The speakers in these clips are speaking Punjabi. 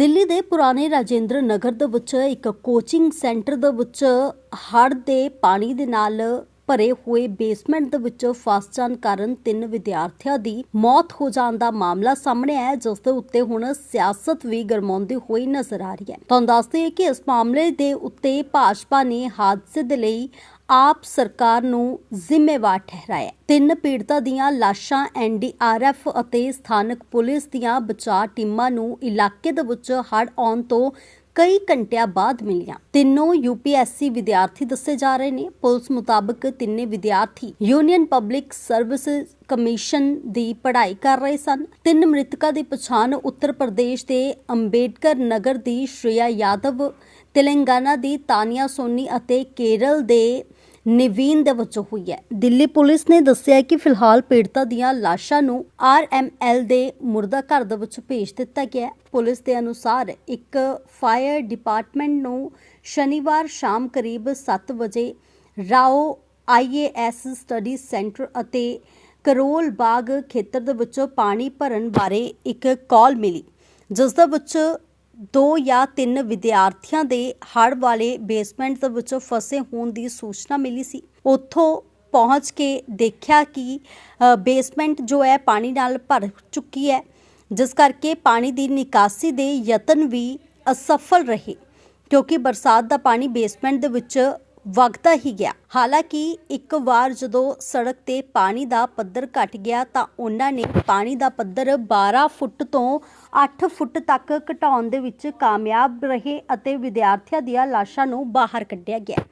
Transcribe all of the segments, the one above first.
ਦਿੱਲੀ ਦੇ ਪੁਰਾਣੇ ਰਾਜੇਂਦਰ ਨਗਰ ਦੇ ਵਿੱਚ ਇੱਕ ਕੋਚਿੰਗ ਸੈਂਟਰ ਦੇ ਵਿੱਚ ਹੜ੍ਹ ਦੇ ਪਾਣੀ ਦੇ ਨਾਲ ਭਰੇ ਹੋਏ ਬੇਸਮੈਂਟ ਦੇ ਵਿੱਚ ਫਸ ਜਾਣ ਕਾਰਨ ਤਿੰਨ ਵਿਦਿਆਰਥੀਆਂ ਦੀ ਮੌਤ ਹੋ ਜਾਣ ਦਾ ਮਾਮਲਾ ਸਾਹਮਣੇ ਆਇਆ ਜਿਸ ਦੇ ਉੱਤੇ ਹੁਣ ਸਿਆਸਤ ਵੀ ਗਰਮਾਉਂਦੀ ਹੋਈ ਨਜ਼ਰ ਆ ਰਹੀ ਹੈ। ਤੁਹਾਨੂੰ ਦੱਸਦੇ ਹਾਂ ਕਿ ਇਸ ਮਾਮਲੇ ਦੇ ਉੱਤੇ ਭਾਜਪਾ ਨੇ ਹਾਦਸੇ ਦੇ ਲਈ ਆਪ ਸਰਕਾਰ ਨੂੰ ਜ਼ਿੰਮੇਵਾਰ ਠਹਿਰਾਇਆ। ਤਿੰਨ ਪੀੜਤਾਂ ਦੀਆਂ ਲਾਸ਼ਾਂ ਐਨਡੀਆਰਐਫ ਅਤੇ ਸਥਾਨਕ ਪੁਲਿਸ ਦੀਆਂ ਬਚਾਅ ਟੀਮਾਂ ਨੂੰ ਇਲਾਕੇ ਦੇ ਵਿੱਚ ਹੜ੍ਹ ਆਉਣ ਤੋਂ ਕਈ ਘੰਟਿਆਂ ਬਾਅਦ ਮਿਲੀਆਂ। ਤਿੰਨੋਂ ਯੂਪੀਐਸਸੀ ਵਿਦਿਆਰਥੀ ਦੱਸੇ ਜਾ ਰਹੇ ਨੇ। ਪੁਲਿਸ ਮੁਤਾਬਕ ਤਿੰਨੇ ਵਿਦਿਆਰਥੀ ਯੂਨੀਅਨ ਪਬਲਿਕ ਸਰਵਿਸ ਕਮਿਸ਼ਨ ਦੀ ਪੜ੍ਹਾਈ ਕਰ ਰਹੇ ਸਨ। ਤਿੰਨ ਮ੍ਰਿਤਕਾਂ ਦੀ ਪਛਾਣ ਉੱਤਰ ਪ੍ਰਦੇਸ਼ ਦੇ ਅੰਬੇਡਕਰ ਨਗਰ ਦੀ ਸ਼੍ਰੇਆ ਯਾਦਵ, ਤੇਲੰਗਾਨਾ ਦੀ ਤਾਨੀਆ ਸੋਨੀ ਅਤੇ ਕੇਰਲ ਦੇ ਨਵੀਨ ਦੇ ਵਜੋਂ ਹੋਈ ਹੈ। ਦਿੱਲੀ ਪੁਲਿਸ ਨੇ ਦੱਸਿਆ ਕਿ ਫਿਲਹਾਲ ਪੀੜਤਾਂ ਦੀਆਂ ਲਾਸ਼ਾਂ ਨੂੰ ਆਰਐਮਐਲ ਦੇ ਮੁਰਦਾ ਘਰ ਦੇ ਵਿੱਚ ਭੇਜ ਦਿੱਤਾ ਗਿਆ ਹੈ। ਪੁਲਿਸ ਦੇ ਅਨੁਸਾਰ ਇੱਕ ਫਾਇਰ ਡਿਪਾਰਟਮੈਂਟ ਨੂੰ ਸ਼ਨੀਵਾਰ ਸ਼ਾਮ ਕਰੀਬ 7 ਵਜੇ ਰਾਓ ਆਈਏਐਸ ਸਟੱਡੀ ਸੈਂਟਰ ਅਤੇ ਕਰੋਲ ਬਾਗ ਖੇਤਰ ਦੇ ਵਿੱਚੋਂ ਪਾਣੀ ਭਰਨ ਬਾਰੇ ਇੱਕ ਕਾਲ ਮਿਲੀ, ਜਿਸ ਦੇ ਵਿੱਚ ਦੋ ਜਾਂ ਤਿੰਨ ਵਿਦਿਆਰਥੀਆਂ ਦੇ ਹੜ੍ਹ ਵਾਲੇ ਬੇਸਮੈਂਟ ਦੇ ਵਿੱਚੋਂ ਫਸੇ ਹੋਣ ਦੀ ਸੂਚਨਾ ਮਿਲੀ ਸੀ। ਉੱਥੋਂ ਪਹੁੰਚ ਕੇ ਦੇਖਿਆ ਕਿ ਬੇਸਮੈਂਟ ਜੋ ਹੈ ਪਾਣੀ ਨਾਲ ਭਰ ਚੁੱਕੀ ਹੈ, ਜਿਸ ਕਰਕੇ ਪਾਣੀ ਦੀ ਨਿਕਾਸੀ ਦੇ ਯਤਨ ਵੀ ਅਸਫਲ ਰਹੇ। ਕਿਉਂਕਿ ਬਰਸਾਤ ਦਾ ਪਾਣੀ ਬੇਸਮੈਂਟ ਦੇ ਵਿੱਚ ਵਗਦਾ ਹੀ ਗਿਆ। ਹਾਲਾਂਕਿ ਇੱਕ ਵਾਰ ਜਦੋਂ ਸੜਕ ਤੇ ਪਾਣੀ ਦਾ ਪੱਧਰ ਘਟ ਗਿਆ ਤਾਂ ਉਹਨਾਂ ਨੇ ਪਾਣੀ ਦਾ ਪੱਧਰ 12 ਫੁੱਟ ਤੋਂ 8 ਫੁੱਟ ਤੱਕ ਘਟਾਉਣ ਦੇ ਵਿੱਚ ਕਾਮਯਾਬ ਰਹੇ ਅਤੇ ਵਿਦਿਆਰਥੀਆਂ ਦੀਆਂ ਲਾਸ਼ਾਂ ਨੂੰ ਬਾਹਰ ਕੱਢਿਆ ਗਿਆ।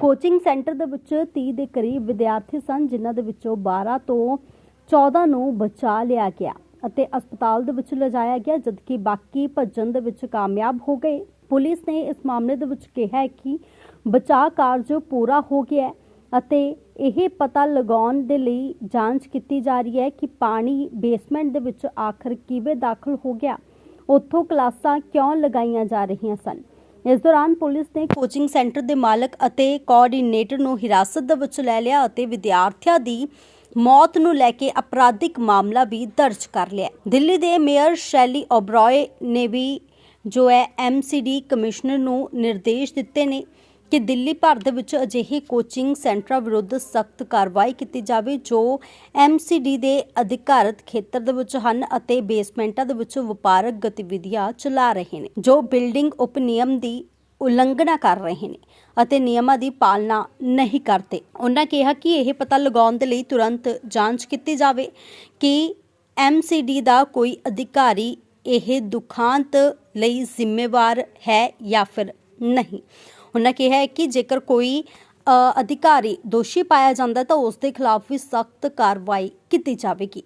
ਕੋਚਿੰਗ ਸੈਂਟਰ ਦੇ ਵਿੱਚ 30 ਦੇ ਕਰੀਬ ਵਿਦਿਆਰਥੀ ਸਨ, ਜਿਨ੍ਹਾਂ ਦੇ ਵਿੱਚੋਂ 12 ਤੋਂ 14 ਨੂੰ ਬਚਾ ਲਿਆ ਗਿਆ ਅਤੇ ਹਸਪਤਾਲ ਦੇ ਵਿੱਚ ਲਿਜਾਇਆ ਗਿਆ, ਜਦਕਿ ਬਾਕੀ ਭੱਜਣ ਦੇ ਵਿੱਚ ਕਾਮਯਾਬ ਹੋ ਗਏ। ਪੁਲਿਸ ਨੇ ਇਸ ਮਾਮਲੇ ਦੇ ਵਿੱਚ ਕਿਹਾ ਹੈ ਕਿ ਬਚਾਅ ਕਾਰਜ ਪੂਰਾ ਹੋ ਗਿਆ ਅਤੇ ਇਹ ਪਤਾ ਲਗਾਉਣ ਦੇ ਲਈ ਜਾਂਚ ਕੀਤੀ ਜਾ ਰਹੀ ਹੈ ਕਿ ਪਾਣੀ ਬੇਸਮੈਂਟ ਦੇ ਵਿੱਚ ਆਖਰ ਕਿਵੇਂ ਦਾਖਲ ਹੋ ਗਿਆ, ਉੱਥੋਂ ਕਲਾਸਾਂ ਕਿਉਂ ਲਗਾਈਆਂ ਜਾ ਰਹੀਆਂ ਸਨ। ਇਸ ਦੌਰਾਨ ਪੁਲਿਸ ਨੇ ਕੋਚਿੰਗ ਸੈਂਟਰ ਦੇ ਮਾਲਕ ਅਤੇ ਕੋਆਰਡੀਨੇਟਰ ਨੂੰ ਹਿਰਾਸਤ ਦੇ ਵਿੱਚ ਲੈ ਲਿਆ ਅਤੇ ਵਿਦਿਆਰਥੀਆਂ ਦੀ ਮੌਤ ਨੂੰ ਲੈ ਕੇ ਅਪਰਾਧਿਕ ਮਾਮਲਾ ਵੀ ਦਰਜ ਕਰ ਲਿਆ। ਦਿੱਲੀ ਦੇ ਮੇਅਰ ਸ਼ੈਲੀ ਓਬਰਾਏ ਨੇ ਵੀ ਜੋ ਹੈ ਐਮਸੀਡੀ ਕਮਿਸ਼ਨਰ ਨੂੰ ਨਿਰਦੇਸ਼ ਦਿੱਤੇ ਨੇ ਕਿ ਦਿੱਲੀ ਭਰ ਦੇ ਵਿੱਚ ਅਜਿਹੇ ਕੋਚਿੰਗ ਸੈਂਟਰਾਂ ਵਿਰੁੱਧ ਸਖਤ ਕਾਰਵਾਈ ਕੀਤੀ ਜਾਵੇ, ਜੋ ਐਮਸੀਡੀ ਦੇ ਅਧਿਕਾਰਤ ਖੇਤਰ ਦੇ ਵਿੱਚ ਹਨ ਅਤੇ ਬੇਸਮੈਂਟਾਂ ਦੇ ਵਿੱਚ ਵਪਾਰਕ ਗਤੀਵਿਧੀਆਂ ਚਲਾ ਰਹੇ ਨੇ, ਜੋ ਬਿਲਡਿੰਗ ਉਪਨਿਯਮ ਦੀ ਉਲੰਘਣਾ ਕਰ ਰਹੇ ਨੇ ਅਤੇ ਨਿਯਮਾਂ ਦੀ ਪਾਲਣਾ ਨਹੀਂ ਕਰਦੇ। ਉਹਨਾਂ ਕਿਹਾ ਕਿ ਇਹ ਪਤਾ ਲਗਾਉਣ ਦੇ ਲਈ ਤੁਰੰਤ ਜਾਂਚ ਕੀਤੀ ਜਾਵੇ ਕਿ ਐਮਸੀਡੀ ਦਾ ਕੋਈ ਅਧਿਕਾਰੀ ਇਹ ਦੁਖਾਂਤ ਲਈ ਜ਼ਿੰਮੇਵਾਰ ਹੈ ਜਾਂ ਫਿਰ ਨਹੀਂ। ਉਹਨਾਂ ਕਿਹਾ ਹੈ ਕਿ ਜੇਕਰ ਕੋਈ ਅਧਿਕਾਰੀ ਦੋਸ਼ੀ ਪਾਇਆ ਜਾਂਦਾ ਤਾਂ ਉਸ ਦੇ ਖਿਲਾਫ ਵੀ ਸਖਤ ਕਾਰਵਾਈ ਕੀਤੀ ਜਾਵੇਗੀ।